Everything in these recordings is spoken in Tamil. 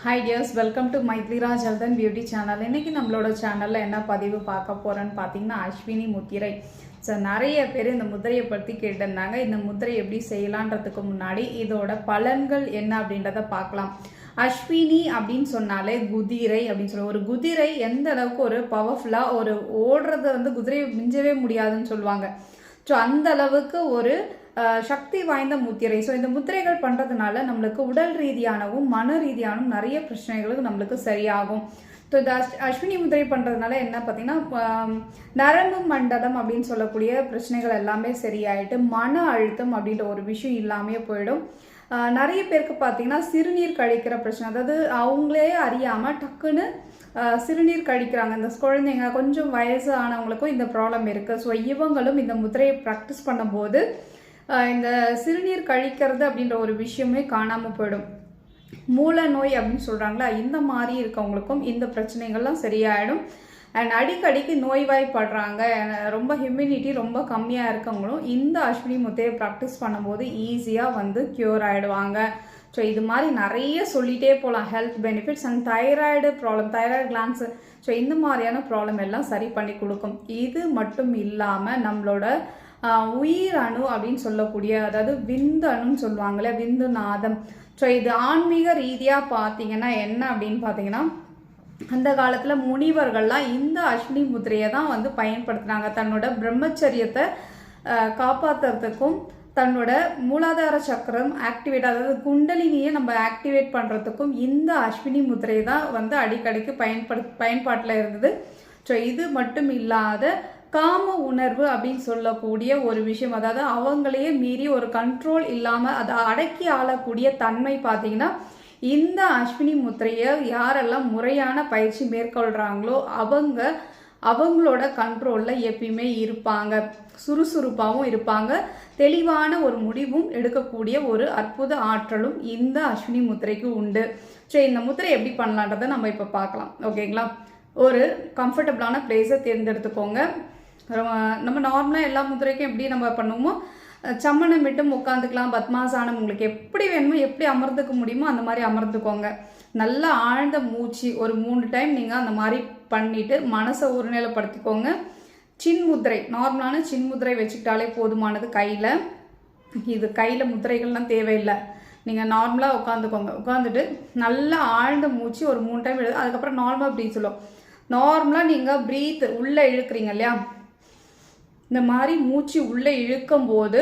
ஹாய் டியர்ஸ் வெல்கம் டு மைத்லிரா ஜல்தன் பியூட்டி சேனல் இன்றைக்கி நம்மளோட சேனலில் என்ன பதிவு பார்க்க போகிறேன்னு பார்த்தீங்கன்னா அஸ்வினி முத்திரை. ஸோ நிறைய பேர் இந்த முத்திரையை பற்றி கேட்டிருந்தாங்க. இந்த முத்திரை எப்படி செய்யலான்றதுக்கு முன்னாடி இதோட பலன்கள் என்ன அப்படின்றத பார்க்கலாம். அஸ்வினி அப்படின்னு சொன்னாலே குதிரை அப்படின்னு சொல்லுவோம். ஒரு குதிரை எந்த அளவுக்கு ஒரு பவர்ஃபுல்லாக ஒரு ஓடுறத வந்து குதிரையை மிஞ்சவே முடியாதுன்னு சொல்லுவாங்க. ஸோ அந்த அளவுக்கு ஒரு சக்தி வாய்ந்த முத்திரை. ஸோ இந்த முத்திரைகள் பண்ணுறதுனால நம்மளுக்கு உடல் ரீதியானவும் மன ரீதியானவும் நிறைய பிரச்சனைகளுக்கு நம்மளுக்கு சரியாகும். ஸோ இந்த அஸ்- அஸ்வினி முத்திரை பண்ணுறதுனால என்ன பார்த்தீங்கன்னா நரம்பு மண்டலம் அப்படின்னு சொல்லக்கூடிய பிரச்சனைகள் எல்லாமே சரியாயிட்டு மன அழுத்தம் அப்படின்ற ஒரு விஷயம் இல்லாமே போயிடும். நிறைய பேருக்கு பார்த்தீங்கன்னா சிறுநீர் கழிக்கிற பிரச்சனை. அதாவது அவங்களே அறியாமல் டக்குன்னு சிறுநீர் கழிக்கிறாங்க. இந்த குழந்தைங்க கொஞ்சம் வயசு ஆனவங்களுக்கும் இந்த ப்ராப்ளம் இருக்குது ஸோ இவங்களும் இந்த முத்திரையை ப்ராக்டிஸ் பண்ணும்போது இந்த சிறுநீர் கழிக்கிறது அப்படின்ற ஒரு விஷயமே காணாமல் போயிடும். மூல நோய் அப்படின்னு சொல்கிறாங்களா இந்த மாதிரி இருக்கவங்களுக்கும் இந்த பிரச்சனைகள்லாம் சரியாயிடும். அண்ட் அடிக்கடிக்கு நோய்வாய்ப்படுறாங்க. ரொம்ப ஹியூமினிட்டி ரொம்ப கம்மியாக இருக்கவங்களும் இந்த அஸ்வினி முத்தையை ப்ராக்டிஸ் பண்ணும்போது ஈஸியாக வந்து க்யூர் ஆகிடுவாங்க ஸோ இது மாதிரி நிறைய சொல்லிகிட்டே போகலாம். Health benefits and thyroid problem thyroid glands so இந்த மாதிரியான ப்ராப்ளம் எல்லாம் சரி பண்ணி கொடுக்கும். இது மட்டும் இல்லாமல் நம்மளோட உயிர் அணு அப்படின்னு சொல்லக்கூடிய அதாவது விந்து அணுன்னு சொல்லுவாங்கள்ல விந்து நாதம். ஸோ இது ஆன்மீக ரீதியாக பார்த்தீங்கன்னா என்ன அப்படின்னு பார்த்தீங்கன்னா அந்த காலத்தில் முனிவர்கள்லாம் இந்த அஸ்வினி முத்திரையை தான் வந்து பயன்படுத்தினாங்க. தன்னோட பிரம்மச்சரியத்தை காப்பாற்றுறதுக்கும் தன்னோட மூலாதார சக்கரம் ஆக்டிவேட் அதாவது குண்டலினியை நம்ம ஆக்டிவேட் பண்ணுறதுக்கும் இந்த அஸ்வினி முதிரை தான் வந்து அடிக்கடிக்கு பயன்படு பயன்பாட்டில் இருந்தது. ஸோ இது மட்டும் இல்லாத காம உணர்வு அப்படின்னு சொல்லக்கூடிய ஒரு விஷயம். அதாவது அவங்களையே மீறி ஒரு கண்ட்ரோல் இல்லாமல் அதை அடக்கி ஆளக்கூடிய தன்மை பார்த்தீங்கன்னா இந்த அஸ்வினி முத்திரையை யாரெல்லாம் முறையான பயிற்சி மேற்கொள்கிறாங்களோ அவங்க அவங்களோட கண்ட்ரோலில் எப்பயுமே இருப்பாங்க. சுறுசுறுப்பாகவும் இருப்பாங்க. தெளிவான ஒரு முடிவும் எடுக்கக்கூடிய ஒரு அற்புத ஆற்றலும் இந்த அஸ்வினி முத்திரைக்கு உண்டு. சரி இந்த முத்திரை எப்படி பண்ணலான்றதை நம்ம இப்போ பார்க்கலாம். ஓகேங்களா? ஒரு கம்ஃபர்டபுளான பிளேஸை தேர்ந்தெடுத்துக்கோங்க. நம்ம நார்மலாக எல்லா முத்திரைக்கும் எப்படி நம்ம பண்ணுவோமோ சம்மணம் விட்டும் உட்காந்துக்கலாம் பத்மாசானம் உங்களுக்கு எப்படி வேணுமோ எப்படி அமர்ந்துக்க முடியுமோ அந்த மாதிரி அமர்ந்துக்கோங்க. நல்லா ஆழ்ந்த மூச்சு ஒரு மூணு டைம் நீங்கள் அந்த மாதிரி பண்ணிவிட்டு மனசை ஒருநிலைப்படுத்திக்கோங்க. சின் முத்திரை நார்மலான சின்முத்திரை வச்சுக்கிட்டாலே போதுமானது கையில். இது கையில் முத்திரைகள்லாம் தேவையில்லை. நீங்கள் நார்மலாக உட்காந்துக்கோங்க உட்காந்துட்டு நல்லா ஆழ்ந்த மூச்சு ஒரு மூணு டைம் எழுது அதுக்கப்புறம் நார்மலாக அப்படி சொல்லுவோம் நார்மலாக நீங்கள் ப்ரீத் உள்ளே இழுக்கிறீங்க இல்லையா? இந்த மாதிரி மூச்சு உள்ளே இழுக்கும்போது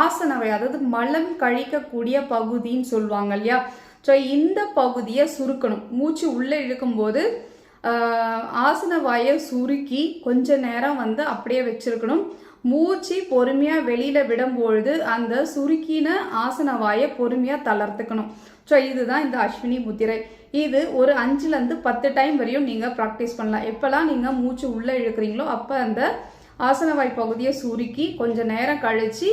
ஆசனவை அதாவது மலம் கழிக்கக்கூடிய பகுதின்னு சொல்லுவாங்க இல்லையா? ஸோ இந்த பகுதியை சுருக்கணும். மூச்சு உள்ளே இழுக்கும்போது ஆசன வாயை சுருக்கி கொஞ்ச நேரம் வந்து அப்படியே வச்சிருக்கணும். மூச்சு பொறுமையாக வெளியில் விடும்பொழுது அந்த சுருக்கின ஆசன வாயை பொறுமையாக தளர்த்துக்கணும். ஸோ இதுதான் இந்த அஸ்வினி முத்திரை. இது ஒரு அஞ்சுலேருந்து பத்து டைம் வரையும் நீங்கள் ப்ராக்டிஸ் பண்ணலாம். எப்போல்லாம் நீங்கள் மூச்சு உள்ளே இழுக்கிறீங்களோ அப்போ அந்த ஆசனவாய் பகுதியை சுருக்கி கொஞ்சம் நேரம் கழித்து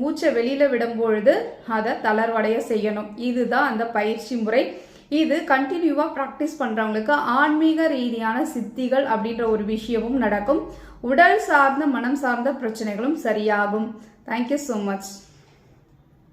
மூச்சை வெளியில் விடும்பொழுது அதை தளர்வடைய செய்யணும். இதுதான் அந்த பயிற்சி முறை. இது கண்டினியூவாக ப்ராக்டிஸ் பண்ணுறவங்களுக்கு ஆன்மீக ரீதியான சித்திகள் அப்படின்ற ஒரு விஷயமும் நடக்கும். உடல் சார்ந்த மனம் சார்ந்த பிரச்சனைகளும் சரியாகும். Thank you so much